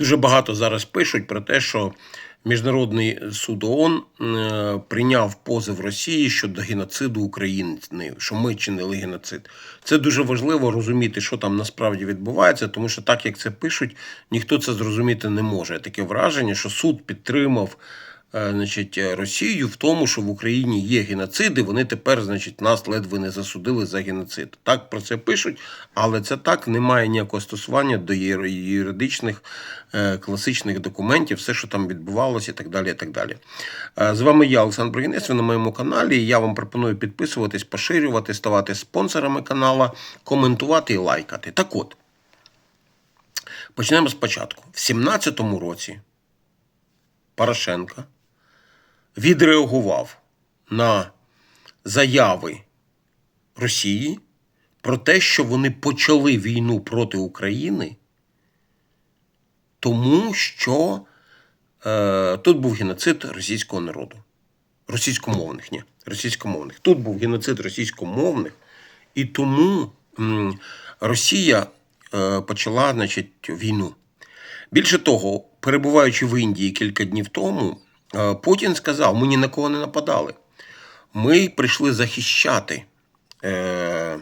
Дуже багато зараз пишуть про те, що Міжнародний суд ООН е, прийняв позов Росії щодо геноциду України, що ми чинили геноцид. Це дуже важливо розуміти, що там насправді відбувається, тому що так як це пишуть, ніхто це зрозуміти не може. Таке враження, що суд підтримав. Е, Значить, Росію в тому, що в Україні є геноциди, вони тепер, значить, нас ледве не засудили за геноцид. Так про це пишуть, але це так не має ніякого стосування до юридичних е, класичних документів, все, що там відбувалося, і так далі. І так далі. Е, З вами я, Олександр Бригінець, ви на моєму каналі. Я вам пропоную підписуватись, поширювати, ставати спонсорами канала, коментувати і лайкати. Так от, почнемо спочатку. В 17-му році Порошенка відреагував на заяви Росії про те, що вони почали війну проти України, тому що е, тут був геноцид російського народу. Російськомовних, ні, російськомовних. Тут був геноцид російськомовних, і тому м, Росія е, почала значить, війну. Більше того, перебуваючи в Індії кілька днів тому, Путін сказав: ми ні на кого не нападали. Ми прийшли захищати е,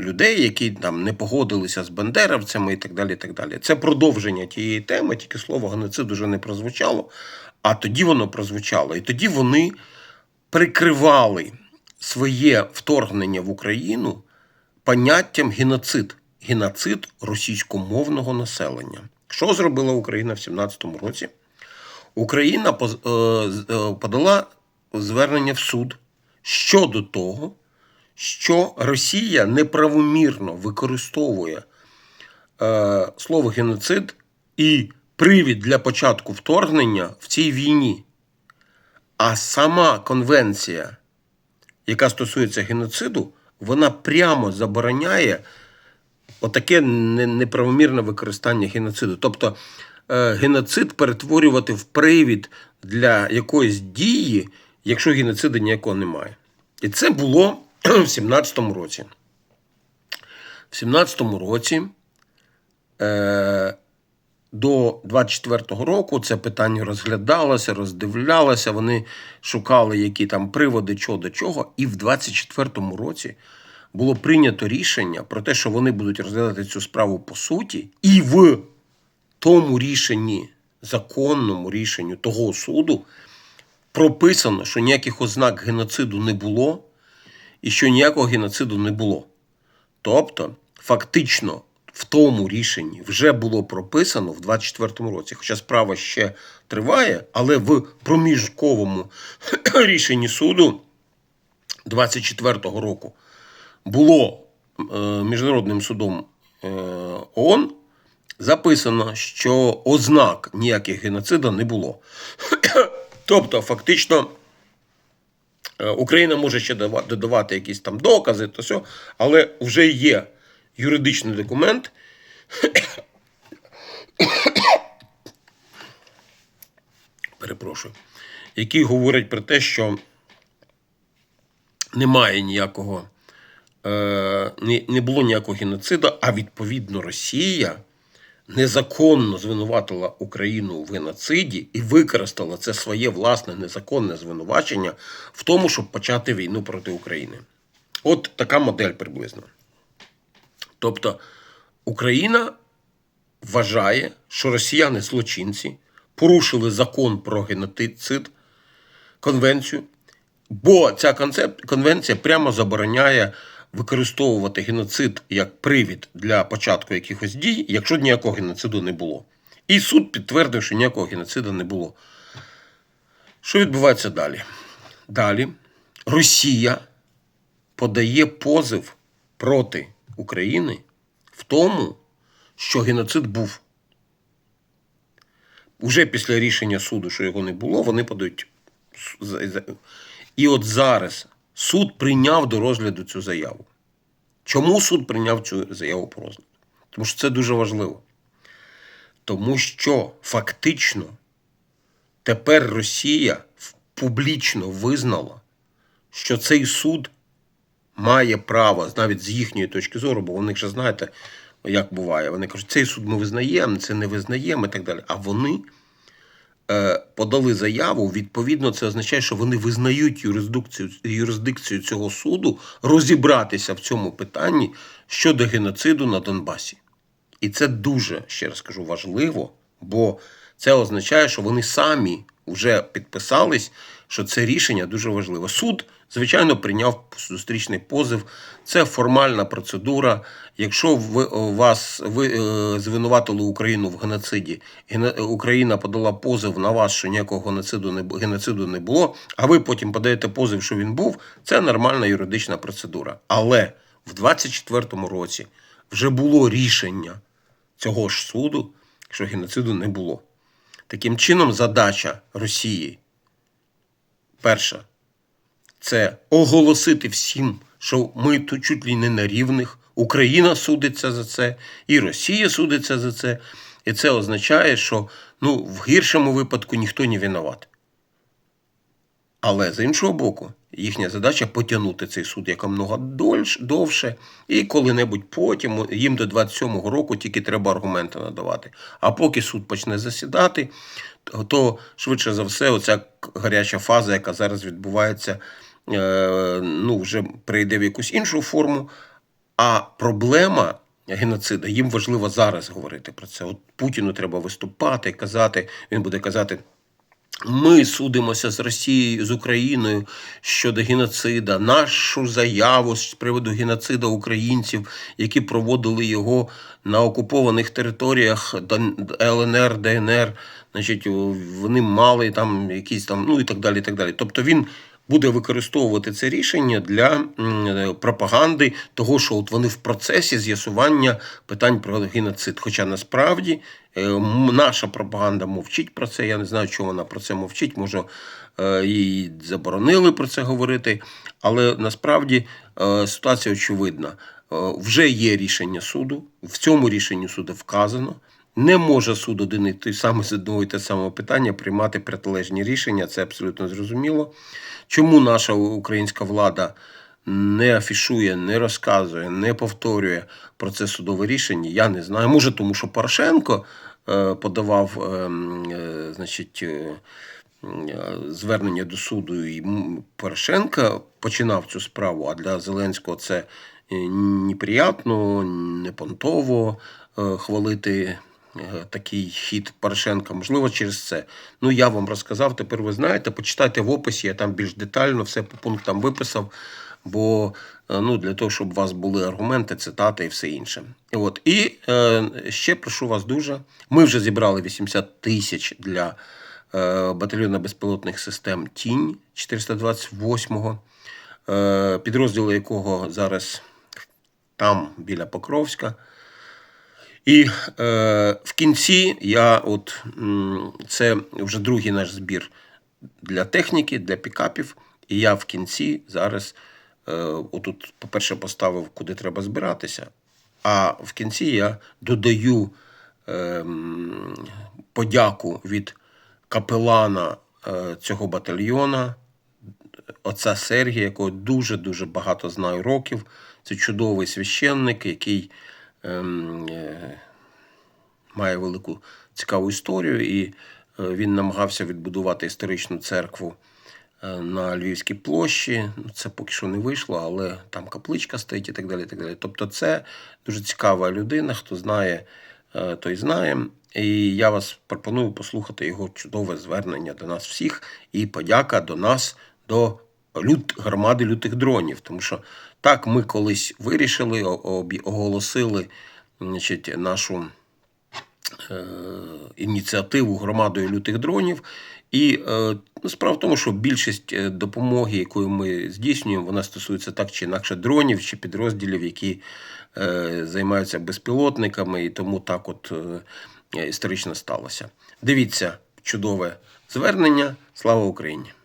людей, які там не погодилися з бандеровцями і так далі. і так далі. Це продовження тієї теми, тільки слово геноцид уже не прозвучало, а тоді воно прозвучало. І тоді вони прикривали своє вторгнення в Україну поняттям геноцид. Геноцид російськомовного населення. Що зробила Україна в 17-му році? Україна е, е, подала звернення в суд щодо того, що Росія неправомірно використовує е, слово геноцид і привід для початку вторгнення в цій війні. А сама конвенція, яка стосується геноциду, вона прямо забороняє отаке неправомірне використання геноциду. Тобто геноцид перетворювати в привід для якоїсь дії, якщо геноциду ніякого немає. І це було в 17-му році. В 17-му році е, до 24-го року це питання розглядалося, роздивлялося, вони шукали, які там приводи, чого до чого. І в 24-му році було прийнято рішення про те, що вони будуть розглядати цю справу по суті, і в тому рішенні, законному рішенню того суду, прописано, що ніяких ознак геноциду не було, і що ніякого геноциду не було. Тобто, фактично, в тому рішенні вже було прописано в 24-му році, хоча справа ще триває, але в проміжковому рішенні суду 24-го року було е, Міжнародним судом е, ООН записано, що ознак ніяких геноциду не було. тобто, фактично, Е, Україна може ще додавати якісь там докази, то все, але вже є юридичний документ, перепрошую, який говорить про те, що немає ніякого, е, не, було ніякого геноциду, а відповідно Росія незаконно звинуватила Україну у геноциді і використала це своє власне незаконне звинувачення в тому, щоб почати війну проти України. От така модель приблизно. Тобто Україна вважає, що росіяни злочинці порушили закон про геноцид, конвенцію, бо ця конвенція прямо забороняє використовувати геноцид як привід для початку якихось дій, якщо ніякого геноциду не було. І суд підтвердив, що ніякого геноциду не було. Що відбувається далі? Далі Росія подає позов проти України в тому, що геноцид був. Уже після рішення суду, що його не було, вони подають. І от зараз суд прийняв до розгляду цю заяву. Чому суд прийняв цю заяву по розгляду? Тому що це дуже важливо. Тому що фактично тепер Росія публічно визнала, що цей суд має право, навіть з їхньої точки зору, бо них же, знаєте, як буває. Вони кажуть, цей суд ми визнаємо, це не визнаємо і так далі. А вони подали заяву. Відповідно, це означає, що вони визнають юрисдикцію, юрисдикцію цього суду розібратися в цьому питанні щодо геноциду на Донбасі. І це дуже, ще раз кажу, важливо, бо це означає, що вони самі вже підписались, що це рішення дуже важливе. Суд, звичайно, прийняв зустрічний позов. Це формальна процедура. Якщо ви вас ви е, звинуватили Україну в геноциді, Україна подала позов на вас, що ніякого геноциду не геноциду не було, а ви потім подаєте позов, що він був. Це нормальна юридична процедура. Але в 24-му році вже було рішення цього ж суду, що геноциду не було. Таким чином, задача Росії перша це оголосити всім, що ми тут чуть ли не на рівних. Україна судиться за це, і Росія судиться за це. І це означає, що ну, в гіршому випадку ніхто не винуват. Але з іншого боку, їхня задача потягнути цей суд якомога довше, і коли-небудь потім їм до 27-го року тільки треба аргументи надавати. А поки суд почне засідати, то- швидше за все, оця гаряча фаза, яка зараз відбувається, ну, вже прийде в якусь іншу форму. А проблема геноциду, їм важливо зараз говорити про це. От Путіну треба виступати, казати, він буде казати. Ми судимося з Росією, з Україною щодо геноцида. Нашу заяву з приводу геноциду українців, які проводили його на окупованих територіях ЛНР, ДНР, значить, вони мали там якісь там, ну і так далі. І так далі. Тобто він буде використовувати це рішення для пропаганди того, що от вони в процесі з'ясування питань про геноцид. Хоча насправді е, наша пропаганда мовчить про це. Я не знаю, чому вона про це мовчить. Може, е, їй заборонили про це говорити. Але насправді е, ситуація очевидна. Е, Вже є рішення суду. В цьому рішенні суду вказано. Не може суд один і той самий з одного і те самого питання приймати протилежні рішення. Це абсолютно зрозуміло. Чому наша українська влада не афішує, не розказує, не повторює про це судове рішення? Я не знаю. Може, тому що Порошенко е, подавав, е, е, значить. Звернення до суду і м, Порошенка починав цю справу, а для Зеленського це неприятно, не понтово е, хвалити такий хід Порошенка. Можливо, через це. Ну, я вам розказав, тепер ви знаєте, почитайте в описі, я там більш детально все по пунктам виписав. Бо е, ну, для того, щоб у вас були аргументи, цитати і все інше. От. І е, ще прошу вас дуже. Ми вже зібрали 80 тисяч для е, батальйону безпілотних систем Тінь 428-го, е, підрозділи якого зараз там біля Покровська. І е, в кінці я, от це вже другий наш збір для техніки, для пікапів. І я в кінці зараз, е, отут, по-перше, поставив, куди треба збиратися. А в кінці я додаю е, подяку від капелана е, цього батальйона, отця Сергія, якого дуже-дуже багато знаю років. Це чудовий священник, який ем, е, має велику цікаву історію, і е, він намагався відбудувати історичну церкву е, на Львівській площі. Ну, Це поки що не вийшло, але там капличка стоїть і так далі. І так далі. Тобто, це дуже цікава людина. Хто знає, е, той знає. І я вас пропоную послухати його чудове звернення до нас всіх і подяка до нас, до лют, громади лютих дронів. Тому що так ми колись вирішили, оголосили значить, нашу ініціативу громадою лютих дронів. І е, ну, справа в тому, що більшість е, допомоги, якою ми здійснюємо, вона стосується так чи інакше дронів чи підрозділів, які е, займаються безпілотниками, і тому так от е, історично сталося. Дивіться чудове звернення. Слава Україні!